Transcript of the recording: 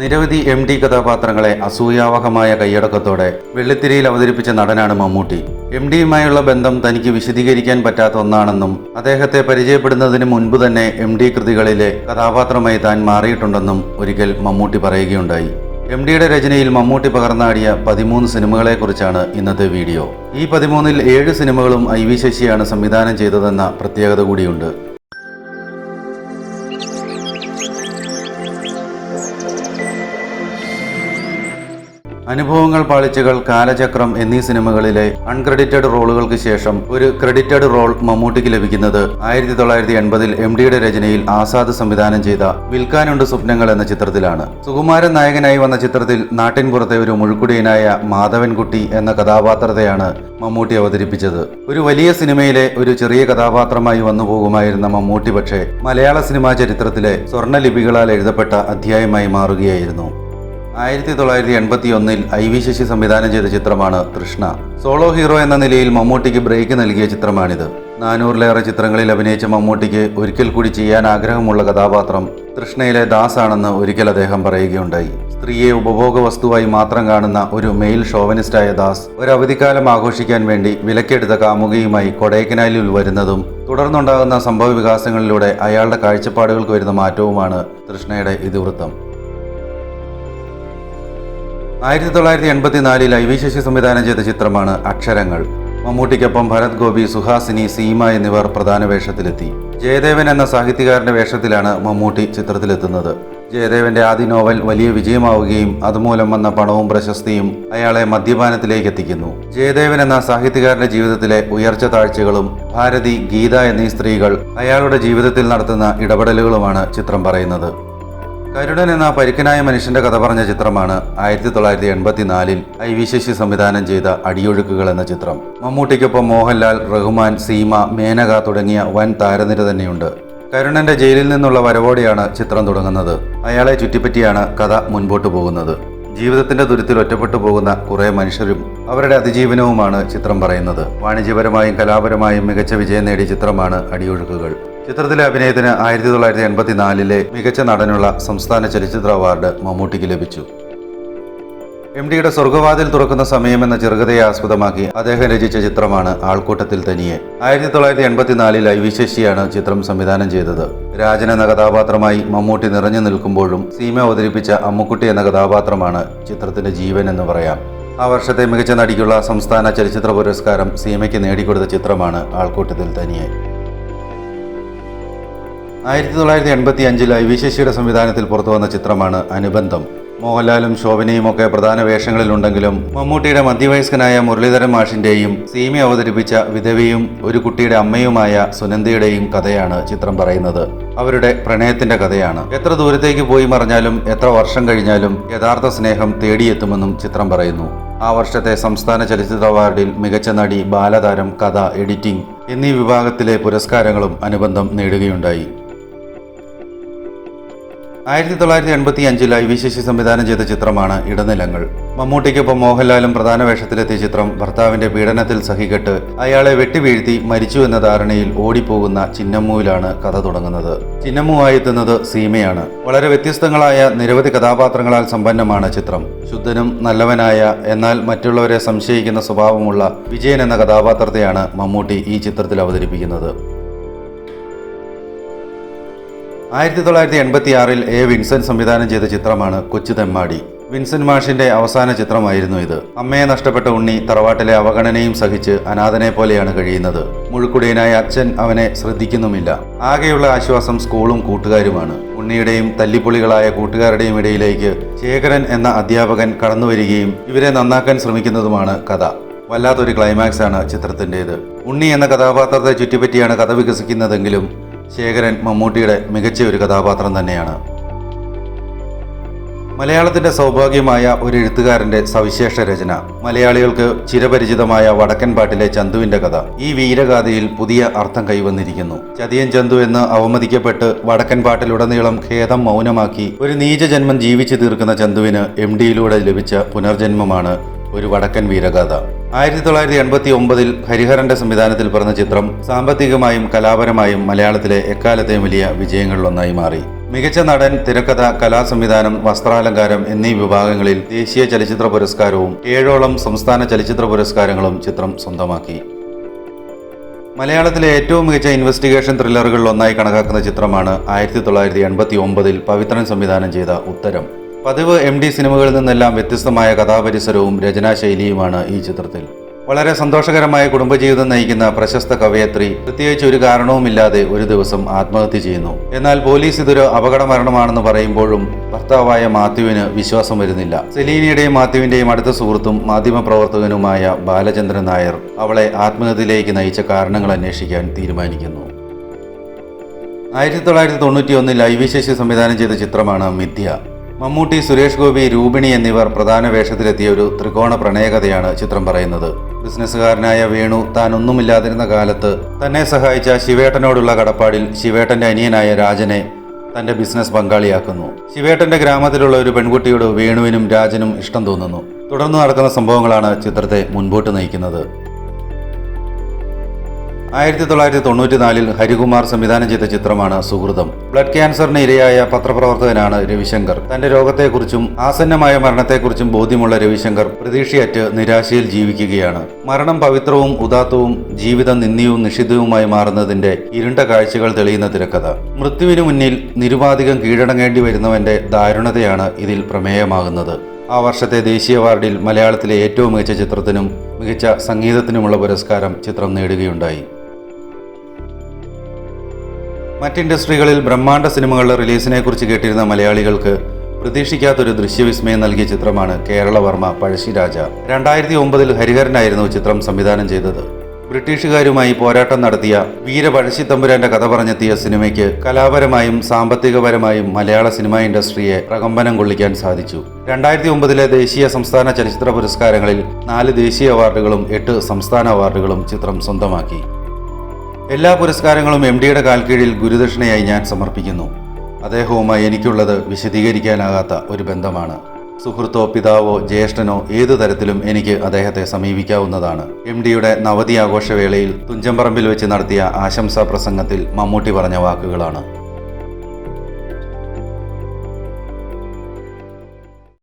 നിരവധി M D കഥാപാത്രങ്ങളെ അസൂയാവഹമായ കൈയടക്കത്തോടെ വെള്ളിത്തിരയിൽ അവതരിപ്പിച്ച നടനാണ് മമ്മൂട്ടി. എം ഡിയുമായുള്ള ബന്ധം തനിക്ക് വിശദീകരിക്കാൻ പറ്റാത്ത ഒന്നാണെന്നും അദ്ദേഹത്തെ പരിചയപ്പെടുന്നതിന് മുൻപ് തന്നെ എം ഡി കൃതികളിലെ കഥാപാത്രമായി താൻ മാറിയിട്ടുണ്ടെന്നും ഒരിക്കൽ മമ്മൂട്ടി പറയുകയുണ്ടായി. എം ഡിയുടെ രചനയിൽ മമ്മൂട്ടി പകർന്നാടിയ പതിമൂന്ന് സിനിമകളെക്കുറിച്ചാണ് ഇന്നത്തെ വീഡിയോ. ഈ പതിമൂന്നിൽ ഏഴ് സിനിമകളും ഐ വി ശശിയാണ് സംവിധാനം ചെയ്തതെന്ന പ്രത്യേകത കൂടിയുണ്ട്. അനുഭവങ്ങൾ പാളിച്ചകൾ കാലചക്രം എന്നീ സിനിമകളിലെ അൺക്രെഡിറ്റഡ് റോളുകൾക്ക് ശേഷം ഒരു ക്രെഡിറ്റഡ് റോൾ മമ്മൂട്ടിക്ക് ലഭിക്കുന്നത് ആയിരത്തി തൊള്ളായിരത്തി എൺപതിൽ എം ഡിയുടെ രചനയിൽ ആസാദ് സംവിധാനം ചെയ്ത വിൽക്കാനുണ്ട് സ്വപ്നങ്ങൾ എന്ന ചിത്രത്തിലാണ്. സുകുമാരൻ നായകനായി വന്ന ചിത്രത്തിൽ നാട്ടിൻപുറത്തെ ഒരു മുഴുക്കുടിയനായ മാധവൻകുട്ടി എന്ന കഥാപാത്രത്തെയാണ് മമ്മൂട്ടി അവതരിപ്പിച്ചത്. ഒരു വലിയ സിനിമയിലെ ഒരു ചെറിയ കഥാപാത്രമായി വന്നു പോകുമായിരുന്ന മമ്മൂട്ടി പക്ഷേ മലയാള സിനിമാ ചരിത്രത്തിലെ സ്വർണലിപികളാൽ എഴുതപ്പെട്ട അധ്യായമായി മാറുകയായിരുന്നു. ആയിരത്തി തൊള്ളായിരത്തി എൺപത്തി ഒന്നിൽ ഐ വി ശശി സംവിധാനം ചെയ്ത ചിത്രമാണ് കൃഷ്ണ സോളോ ഹീറോ എന്ന നിലയിൽ മമ്മൂട്ടിക്ക് ബ്രേക്ക് നൽകിയ ചിത്രമാണിത്. നാനൂറിലേറെ ചിത്രങ്ങളിൽ അഭിനയിച്ച മമ്മൂട്ടിക്ക് ഒരിക്കൽ കൂടി ചെയ്യാൻ ആഗ്രഹമുള്ള കഥാപാത്രം കൃഷ്ണയിലെ ദാസാണെന്ന് ഒരിക്കൽ അദ്ദേഹം പറയുകയുണ്ടായി. സ്ത്രീയെ ഉപഭോഗ വസ്തുവായി മാത്രം കാണുന്ന ഒരു മെയിൽ ഷോവനിസ്റ്റായ ദാസ് ഒരു ആഘോഷിക്കാൻ വേണ്ടി വിലക്കെടുത്ത കാമുകയുമായി കൊടൈക്കനാലിൽ വരുന്നതും തുടർന്നുണ്ടാകുന്ന സംഭവ വികാസങ്ങളിലൂടെ അയാളുടെ കാഴ്ചപ്പാടുകൾക്ക് വരുന്ന മാറ്റവുമാണ് കൃഷ്ണയുടെ ഇതിവൃത്തം. ആയിരത്തി തൊള്ളായിരത്തി എൺപത്തിനാലിൽ ഐ വി ശശി സംവിധാനം ചെയ്ത ചിത്രമാണ് അക്ഷരങ്ങൾ. മമ്മൂട്ടിക്കൊപ്പം ഭരത് ഗോപി സുഹാസിനി സീമ എന്നിവർ പ്രധാന വേഷത്തിലെത്തി. ജയദേവൻ എന്ന സാഹിത്യകാരന്റെ വേഷത്തിലാണ് മമ്മൂട്ടി ചിത്രത്തിലെത്തുന്നത്. ജയദേവന്റെ ആദ്യ നോവൽ വലിയ വിജയമാവുകയും അതുമൂലം വന്ന പണവും പ്രശസ്തിയും അയാളെ മദ്യപാനത്തിലേക്ക് എത്തിക്കുന്നു. ജയദേവൻ എന്ന സാഹിത്യകാരന്റെ ജീവിതത്തിലെ ഉയർച്ച താഴ്ചകളും ഭാരതി ഗീത എന്നീ സ്ത്രീകൾ അയാളുടെ ജീവിതത്തിൽ നടത്തുന്ന ഇടപെടലുകളുമാണ് ചിത്രം പറയുന്നത്. കരുണൻ എന്ന പരിക്കനായ മനുഷ്യന്റെ കഥ പറഞ്ഞ ചിത്രമാണ് ആയിരത്തി തൊള്ളായിരത്തി എൺപത്തിനാലിൽ ഐ വി ശശി സംവിധാനം ചെയ്ത അടിയൊഴുക്കുകൾ എന്ന ചിത്രം. മമ്മൂട്ടിക്കൊപ്പം മോഹൻലാൽ റഹ്മാൻ സീമ മേനക തുടങ്ങിയ വൻ താരനിര തന്നെയുണ്ട്. കരുണന്റെ ജയിലിൽ നിന്നുള്ള വരവോടെയാണ് ചിത്രം തുടങ്ങുന്നത്. അയാളെ ചുറ്റിപ്പറ്റിയാണ് കഥ മുൻപോട്ട് പോകുന്നത്. ജീവിതത്തിന്റെ ദുരിതത്തിൽ ഒറ്റപ്പെട്ടു പോകുന്ന കുറെ മനുഷ്യരും അവരുടെ അതിജീവനവുമാണ് ചിത്രം പറയുന്നത്. വാണിജ്യപരമായും കലാപരമായും മികച്ച വിജയം നേടിയ ചിത്രമാണ് അടിയൊഴുക്കുകൾ. ചിത്രത്തിലെ അഭിനയത്തിന് ആയിരത്തി തൊള്ളായിരത്തി എൺപത്തിനാലിലെ മികച്ച നടനുള്ള സംസ്ഥാന ചലച്ചിത്ര അവാർഡ് മമ്മൂട്ടിക്ക് ലഭിച്ചു. എം ഡിയുടെ സ്വർഗവാതിൽ തുറക്കുന്ന സമയം എന്ന ചെറുകഥയെ ആസ്പദമാക്കി അദ്ദേഹം രചിച്ച ചിത്രമാണ് ആൾക്കൂട്ടത്തിൽ തനിയെ. ആയിരത്തി തൊള്ളായിരത്തി എൺപത്തിനാലിൽ ഐ വി ശശിയാണ് ചിത്രം സംവിധാനം ചെയ്തത്. രാജൻ എന്ന കഥാപാത്രമായി മമ്മൂട്ടി നിറഞ്ഞു നിൽക്കുമ്പോഴും സീമ അവതരിപ്പിച്ച അമ്മുക്കുട്ടി എന്ന കഥാപാത്രമാണ് ചിത്രത്തിന്റെ ജീവൻ എന്ന് പറയാം. ആ വർഷത്തെ മികച്ച നടിക്കുള്ള സംസ്ഥാന ചലച്ചിത്ര പുരസ്കാരം സീമയ്ക്ക് നേടിക്കൊടുത്ത ചിത്രമാണ് ആൾക്കൂട്ടത്തിൽ തനിയെ. ആയിരത്തി തൊള്ളായിരത്തി എൺപത്തി അഞ്ചിൽ ഐ വി ശശിയുടെ സംവിധാനത്തിൽ പുറത്തുവന്ന ചിത്രമാണ് അനുബന്ധം. മോഹൻലാലും ശോഭനയും ഒക്കെ പ്രധാന വേഷങ്ങളിലുണ്ടെങ്കിലും മമ്മൂട്ടിയുടെ മധ്യവയസ്കനായ മുരളീധരൻ മാഷിന്റെയും സീമി അവതരിപ്പിച്ച വിധവയും ഒരു കുട്ടിയുടെ അമ്മയുമായ സുനന്ദയുടെയും കഥയാണ് ചിത്രം പറയുന്നത്. അവരുടെ പ്രണയത്തിന്റെ കഥയാണ്. എത്ര ദൂരത്തേക്ക് പോയി മറിഞ്ഞാലും എത്ര വർഷം കഴിഞ്ഞാലും യഥാർത്ഥ സ്നേഹം തേടിയെത്തുമെന്നും ചിത്രം പറയുന്നു. ആ വർഷത്തെ സംസ്ഥാന ചലച്ചിത്ര അവാർഡിൽ മികച്ച നടി ബാലതാരം കഥ എഡിറ്റിംഗ് എന്നീ വിഭാഗത്തിലെ പുരസ്കാരങ്ങളും അനുബന്ധം നേടുകയുണ്ടായി. ആയിരത്തി തൊള്ളായിരത്തി എൺപത്തി അഞ്ചിൽ ഐ വി ശശി സംവിധാനം ചെയ്ത ചിത്രമാണ് ഇടനിലങ്ങൾ. മമ്മൂട്ടിക്കൊപ്പം മോഹൻലാലും പ്രധാന വേഷത്തിലെത്തിയ ചിത്രം ഭർത്താവിന്റെ പീഡനത്തിൽ സഹികെട്ട് അയാളെ വെട്ടിവീഴ്ത്തി മരിച്ചു എന്ന ധാരണയിൽ ഓടിപ്പോകുന്ന ചിന്നമ്മുവിലാണ് കഥ തുടങ്ങുന്നത്. ചിന്നമ്മുവായി എത്തുന്നത് സീമയാണ്. വളരെ വ്യത്യസ്തങ്ങളായ നിരവധി കഥാപാത്രങ്ങളാൽ സമ്പന്നമാണ് ചിത്രം. ശുദ്ധനും നല്ലവനായ എന്നാൽ മറ്റുള്ളവരെ സംശയിക്കുന്ന സ്വഭാവമുള്ള വിജയൻ എന്ന കഥാപാത്രത്തെയാണ് മമ്മൂട്ടി ഈ ചിത്രത്തിൽ അവതരിപ്പിക്കുന്നത്. ആയിരത്തി തൊള്ളായിരത്തി എൺപത്തി ആറിൽ എ വിൻസെന്റ് സംവിധാനം ചെയ്ത ചിത്രമാണ് കൊച്ചു തെമ്മാടി വിൻസെന്റ് മാഷിന്റെ അവസാന ചിത്രമായിരുന്നു ഇത്. അമ്മയെ നഷ്ടപ്പെട്ട ഉണ്ണി തറവാട്ടിലെ അവഗണനയും സഹിച്ച് അനാഥനെ പോലെയാണ് കഴിയുന്നത്. മുഴുക്കുടിയനായ അച്ഛൻ അവനെ ശ്രദ്ധിക്കുന്നുമില്ല. ആകെയുള്ള ആശ്വാസം സ്കൂളും കൂട്ടുകാരുമാണ്. ഉണ്ണിയുടെയും തല്ലിപ്പൊളികളായ കൂട്ടുകാരുടെയും ഇടയിലേക്ക് ശേഖരൻ എന്ന അധ്യാപകൻ കടന്നുവരികയും ഇവരെ നന്നാക്കാൻ ശ്രമിക്കുന്നതുമാണ് കഥ. വല്ലാത്തൊരു ക്ലൈമാക്സ് ആണ് ചിത്രത്തിന്റെത് ഉണ്ണി എന്ന കഥാപാത്രത്തെ ചുറ്റിപ്പറ്റിയാണ് കഥ വികസിക്കുന്നതെങ്കിലും ശേഖരൻ മമ്മൂട്ടിയുടെ മികച്ച ഒരു കഥാപാത്രം തന്നെയാണ്. മലയാളത്തിന്റെ സൗഭാഗ്യമായ ഒരു എഴുത്തുകാരന്റെ സവിശേഷ രചന മലയാളികൾക്ക് ചിരപരിചിതമായ വടക്കൻ പാട്ടിലെ ചന്തുവിന്റെ കഥ. ഈ വീരഗാഥയിൽ പുതിയ അർത്ഥം കൈവന്നിരിക്കുന്നു. ചതിയൻ ചന്തു എന്ന് അവമതിക്കപ്പെട്ട് വടക്കൻ പാട്ടിലുടനീളം ഖേദം മൗനമാക്കി ഒരു നീചജന്മം ജീവിച്ചു തീർക്കുന്ന ചന്തുവിന് എം ഡിയിലൂടെ ലഭിച്ച പുനർജന്മമാണ് ഒരു വടക്കൻ വീരഗാഥ. ആയിരത്തി തൊള്ളായിരത്തി എൺപത്തി ഒമ്പതിൽ ഹരിഹരന്റെ സംവിധാനത്തിൽ പിറന്ന ചിത്രം സാമ്പത്തികമായും കലാപരമായും മലയാളത്തിലെ എക്കാലത്തെയും വലിയ വിജയങ്ങളിലൊന്നായി മാറി. മികച്ച നടൻ തിരക്കഥ കലാ സംവിധാനം വസ്ത്രാലങ്കാരം എന്നീ വിഭാഗങ്ങളിൽ ദേശീയ ചലച്ചിത്ര പുരസ്കാരവും ഏഴോളം സംസ്ഥാന ചലച്ചിത്ര പുരസ്കാരങ്ങളും ചിത്രം സ്വന്തമാക്കി. മലയാളത്തിലെ ഏറ്റവും മികച്ച ഇൻവെസ്റ്റിഗേഷൻ ത്രില്ലറുകളിൽ ഒന്നായി കണക്കാക്കുന്ന ചിത്രമാണ് ആയിരത്തി തൊള്ളായിരത്തി എൺപത്തി ഒമ്പതിൽ പവിത്രൻ സംവിധാനം ചെയ്ത ഉത്തരം. പതിവ് എം ഡി സിനിമകളിൽ നിന്നെല്ലാം വ്യത്യസ്തമായ കഥാപരിസരവും രചനാശൈലിയുമാണ് ഈ ചിത്രത്തിൽ. വളരെ സന്തോഷകരമായ കുടുംബജീവിതം നയിക്കുന്ന പ്രശസ്ത കവയത്രി പ്രത്യേകിച്ച് ഒരു കാരണവുമില്ലാതെ ഒരു ദിവസം ആത്മഹത്യ ചെയ്യുന്നു. എന്നാൽ പോലീസ് ഇതൊരു അപകട മരണമാണെന്ന് പറയുമ്പോഴും ഭർത്താവായ മാത്യുവിന് വിശ്വാസം വരുന്നില്ല. സെലീനയുടെയും മാത്യുവിന്റെയും അടുത്ത സുഹൃത്തും മാധ്യമപ്രവർത്തകനുമായ ബാലചന്ദ്രൻ നായർ അവളെ ആത്മഹത്യയിലേക്ക് നയിച്ച കാരണങ്ങൾ അന്വേഷിക്കാൻ തീരുമാനിക്കുന്നു. ആയിരത്തി തൊള്ളായിരത്തി തൊണ്ണൂറ്റി ഒന്നിൽ ഐ വി ശശി സംവിധാനം ചെയ്ത ചിത്രമാണ് മിഥ്യ. മമ്മൂട്ടി സുരേഷ് ഗോപി രൂപിണി എന്നിവർ പ്രധാന വേഷത്തിലെത്തിയ ഒരു ത്രികോണ പ്രണയകഥയാണ് ചിത്രം പറയുന്നത്. ബിസിനസ്സുകാരനായ വേണു താൻ ഒന്നുമില്ലാതിരുന്ന കാലത്ത് തന്നെ സഹായിച്ച ശിവേട്ടനോടുള്ള കടപ്പാടിൽ ശിവേട്ടന്റെ അനിയനായ രാജനെ തന്റെ ബിസിനസ് പങ്കാളിയാക്കുന്നു. ശിവേട്ടന്റെ ഗ്രാമത്തിലുള്ള ഒരു പെൺകുട്ടിയോട് വേണുവിനും രാജനും ഇഷ്ടം തോന്നുന്നു. തുടർന്ന് നടക്കുന്ന സംഭവങ്ങളാണ് ചിത്രത്തെ മുൻപോട്ട് നയിക്കുന്നത്. ആയിരത്തി തൊള്ളായിരത്തി തൊണ്ണൂറ്റിനാലിൽ ഹരികുമാർ സംവിധാനം ചെയ്ത ചിത്രമാണ് സുഹൃതം. ബ്ലഡ് ക്യാൻസറിന് ഇരയായ പത്രപ്രവർത്തകനാണ് രവിശങ്കർ. തന്റെ രോഗത്തെക്കുറിച്ചും ആസന്നമായ മരണത്തെക്കുറിച്ചും ബോധ്യമുള്ള രവിശങ്കർ പ്രതീക്ഷയറ്റ് നിരാശയിൽ ജീവിക്കുകയാണ്. മരണം പവിത്രവും ഉദാത്തവും ജീവിത നിന്ദ്യവും നിഷിദ്ധവുമായി മാറുന്നതിന്റെ ഇരുണ്ട കാഴ്ചകൾ തെളിയുന്ന തിരക്കഥ. മൃത്യുവിനു മുന്നിൽ നിരുപാധികം കീഴടങ്ങേണ്ടി വരുന്നവന്റെ ദാരുണതയാണ് ഇതിൽ പ്രമേയമാകുന്നത്. ആ വർഷത്തെ ദേശീയ അവാർഡിൽ മലയാളത്തിലെ ഏറ്റവും മികച്ച ചിത്രത്തിനും മികച്ച സംഗീതത്തിനുമുള്ള പുരസ്കാരം ചിത്രം നേടുകയുണ്ടായി. മറ്റ് ഇൻഡസ്ട്രികളിൽ ബ്രഹ്മാണ്ഡ സിനിമകളുടെ റിലീസിനെ കുറിച്ച് കേട്ടിരുന്ന മലയാളികൾക്ക് പ്രതീക്ഷിക്കാത്തൊരു ദൃശ്യവിസ്മയം നൽകിയ ചിത്രമാണ് കേരളവർമ്മ പഴശ്ശിരാജ രണ്ടായിരത്തി ഒമ്പതിൽ ഹരിഹരനായിരുന്നു ചിത്രം സംവിധാനം ചെയ്തത്. ബ്രിട്ടീഷുകാരുമായി പോരാട്ടം നടത്തിയ വീര പഴശ്ശി തമ്പുരാന്റെ കഥ പറഞ്ഞെത്തിയ സിനിമയ്ക്ക് കലാപരമായും സാമ്പത്തികപരമായും മലയാള സിനിമാ ഇൻഡസ്ട്രിയെ പ്രകമ്പനം കൊള്ളിക്കാൻ സാധിച്ചു. രണ്ടായിരത്തി ഒമ്പതിലെ ദേശീയ സംസ്ഥാന ചലച്ചിത്ര പുരസ്കാരങ്ങളിൽ നാല് ദേശീയ അവാർഡുകളും എട്ട് സംസ്ഥാന അവാർഡുകളും ചിത്രം സ്വന്തമാക്കി. എല്ലാ പുരസ്കാരങ്ങളും എം ഡിയുടെ കാൽക്കീഴിൽ ഗുരുദക്ഷിണയായി ഞാൻ സമർപ്പിക്കുന്നു. അദ്ദേഹവുമായി എനിക്കുള്ളത് വിശദീകരിക്കാനാകാത്ത ഒരു ബന്ധമാണ്. സുഹൃത്തോ പിതാവോ ജ്യേഷ്ഠനോ ഏതു തരത്തിലും എനിക്ക് അദ്ദേഹത്തെ സമീപിക്കാവുന്നതാണ്. എം ഡിയുടെ നവതി ആഘോഷവേളയിൽ തുഞ്ചമ്പറമ്പിൽ വെച്ച് നടത്തിയ ആശംസാ പ്രസംഗത്തിൽ മമ്മൂട്ടി പറഞ്ഞ വാക്കുകളാണ്.